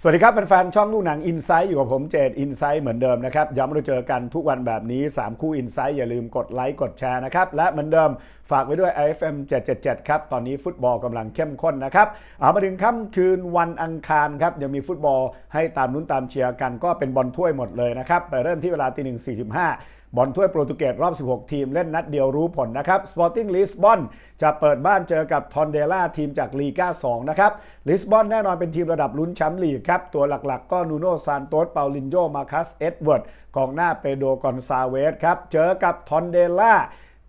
สวัสดีครับแฟนๆช่องลูกหนังอินไซต์อยู่กับผมเจดอินไซต์เหมือนเดิมนะครับ ย้ำเราเจอกันทุกวันแบบนี้ 3 คู่อินไซต์อย่าลืมกดไลค์กดแชร์นะครับ และเหมือนเดิมฝากไว้ด้วย IFM 777 ครับ ตอนนี้ฟุตบอลกำลังเข้มข้นนะครับเอามาถึงค่ำคืนวันอังคารครับ ยังมีฟุตบอลให้ตามลุ้นตามเชียร์กันก็เป็นบอลถ้วยหมดเลยนะครับไปเริ่มที่เวลาตีหนึ่งสี่สิบห้าบอลถ้วยโปรตุเกสรอบ 16 ทีมเล่นนัดเดียวรู้ผลนะครับ Sporting Lisbon จะเปิดบ้านเจอกับทอนเดล่าทีมจากลีกา2นะครับลิสบอนแน่นอนเป็นทีมระดับลุ้นแชมป์ลีกครับ ตัวหลักๆ ก็นูโนซานโตสเปาลินโยมาคัสเอ็ดเวิร์ดกองหน้าเปโดกอนซาเวสครับ เจอกับทอนเดล่า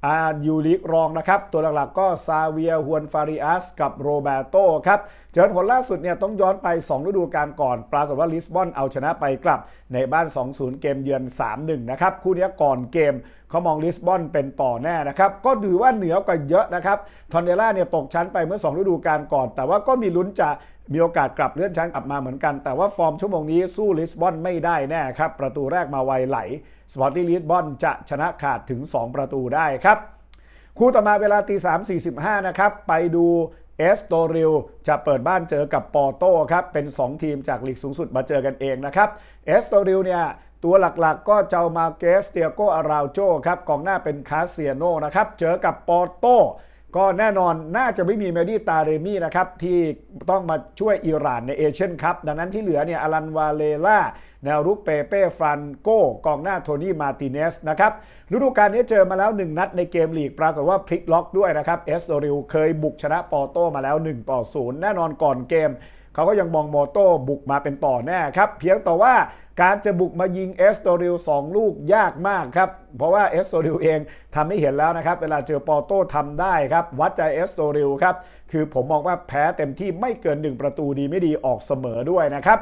อายูริกรองนะครับ ตัวหลักๆก็ซาเวียฮวนฟาริอัสกับโรเบโตครับ เจอผลล่าสุดเนี่ยต้องย้อนไป 2 ฤดูกาลก่อน ปรากฏว่าลิสบอนเอาชนะไปกลับในบ้าน 2-0 เกมเยือน 3-1 นะครับ คู่นี้ก่อนเกมเขามองลิสบอนเป็นต่อแน่นะครับ ก็ถือว่าเหนือกว่าเยอะนะครับ ทอนเดล่าเนี่ยตกชั้นไปเมื่อ 2 ฤดูกาลก่อน แต่ว่าก็มีลุ้นจะ มีโอกาสกลับเลื่อนชั้นกลับมาเหมือนกัน แต่ว่าฟอร์มชั่วโมงนี้สู้ลิสบอนไม่ได้แน่ครับ ประตูแรกมาไวไหล สปอร์ติ้งลิสบอนจะชนะขาดถึง 2 ประตูได้ครับ คู่ต่อมาเวลาตีสามสี่สิบห้านะครับ ไปดูเอสโตริลจะเปิดบ้านเจอกับปอร์โต้ครับ เป็น 2 ทีมจากลีกสูงสุดมาเจอกันเองนะครับเอสโตริลเนี่ยตัวหลักๆ ก็เจ้ามาเกสเตียโก อาราโจครับกองหน้าเป็นคาเซียโนนะครับ เจอกับปอร์โต้ ก็แน่นอนน่าจะไม่มีเมดี้ตาเรมี่นะครับที่ต้องมาช่วยอิหร่านในเอเชียนคัพดังนั้นที่เหลือเนี่ยอลันวาเลล่าแนวรุกเปเป้ฟรานโกกองหน้าโทนี่มาติเนสนะครับฤดูกาลนี้เจอมาแล้ว 1 นัดในเกมลีกปรากฏว่าพลิกล็อกด้วยนะครับเอสโตริลเคยบุกชนะปอร์โตมาแล้ว1ต่อ0แน่นอนก่อนเกม เขาก็ยังมองโมโต้บุกมาเป็นต่อแน่ครับเพียงแต่ว่า การจะบุกมายิงเอสโตริล2ลูกยากมากครับ เพราะว่าเอสโตริลเองทำให้เห็นแล้วนะครับ เวลาเจอปอโต้ทำได้ครับ วัดใจเอสโตริลครับ คือผมมองว่าแพ้เต็มที่ไม่เกิน 1 ประตูดีไม่ดีออกเสมอด้วยนะครับ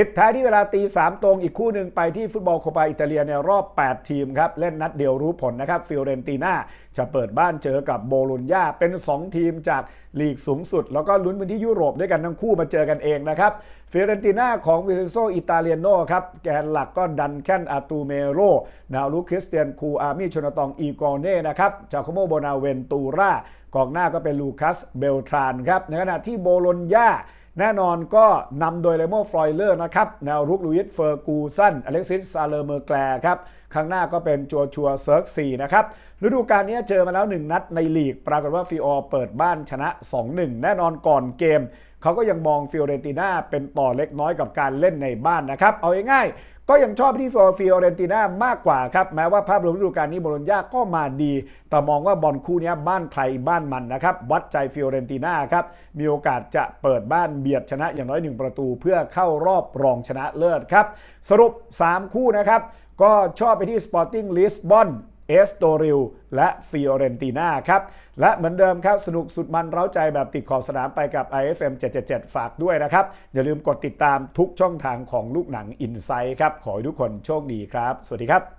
ปิดท้ายที่เวลาตีสามตรงอีกคู่หนึ่งไปที่ฟุตบอลโคปาอิตาเลียในรอบ 8 ทีมครับ เล่นนัดเดียวรู้ผลนะครับฟิโอเรนติน่าจะเปิดบ้านเจอกับโบโลญญาเป็น 2 ทีมจากลีกสูงสุด แล้วก็ลุ้นพื้นที่ยุโรปด้วยกันทั้งคู่มาเจอกันเองนะครับฟิโอเรนติน่าของวิเนโซอิตาเลียโนครับ แกนหลักก็ดันแคนอาตูเมโร นาลูคริสเตียนคูอามิชนตองอีกอเน่นะครับจาโคโมโบนาเวนตูรากองหน้าก็เป็นลูคัสเบลทรานครับ ในขณะที่โบโลญญา แน่นอนก็นำโดยเลโมฟลอยเลอร์นะครับแนวรุกลุยิสเฟอร์กูสันอเล็กซิสซาเลอร์เมอร์แกลครับข้างหน้าก็เป็นจัวชัวเซิร์กซีนะครับฤดูกาลนี้เจอมาแล้ว 1 นัดในลีก ปรากฏว่าฟิออเปิดบ้านชนะ 2-1 แน่นอนก่อนเกม เขาก็ยังมองฟิโอเรนติน่าเป็นต่อเล็กน้อยกับการเล่นในบ้านนะครับ เอาง่ายๆก็ยังชอบที่ฟิโอเรนติน่ามากกว่าครับ แม้ว่าภาพรวมฤดูกาลนี้โบโลญญาก็มาดี แต่มองว่าบอลคู่นี้บ้านใครบ้านมันนะครับ วัดใจฟิโอเรนติน่าครับ มีโอกาสจะเปิดบ้านเบียดชนะอย่างน้อยหนึ่งประตูเพื่อเข้ารอบรองชนะเลิศครับ สรุป 3 คู่นะครับก็ชอบไปที่ Sporting Lisbon เอสโตริลและฟิโอเรนติน่าครับ และเหมือนเดิมครับ สนุกสุดมันเร้าใจแบบติดขอบสนามไปกับ IFM 777 ฝากด้วยนะครับ อย่าลืมกดติดตามทุกช่องทางของลูกหนังอินไซ h ์ครับ ขอให้ทุกคนโชคดีครับ สวัสดีครับ